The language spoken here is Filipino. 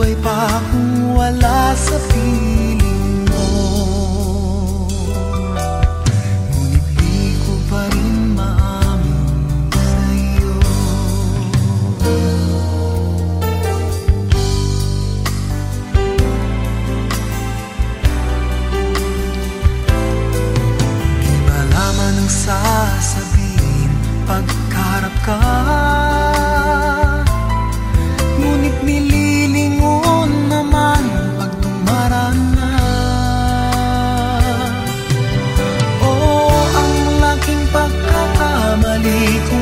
buhay pa akong wala sa piling 你。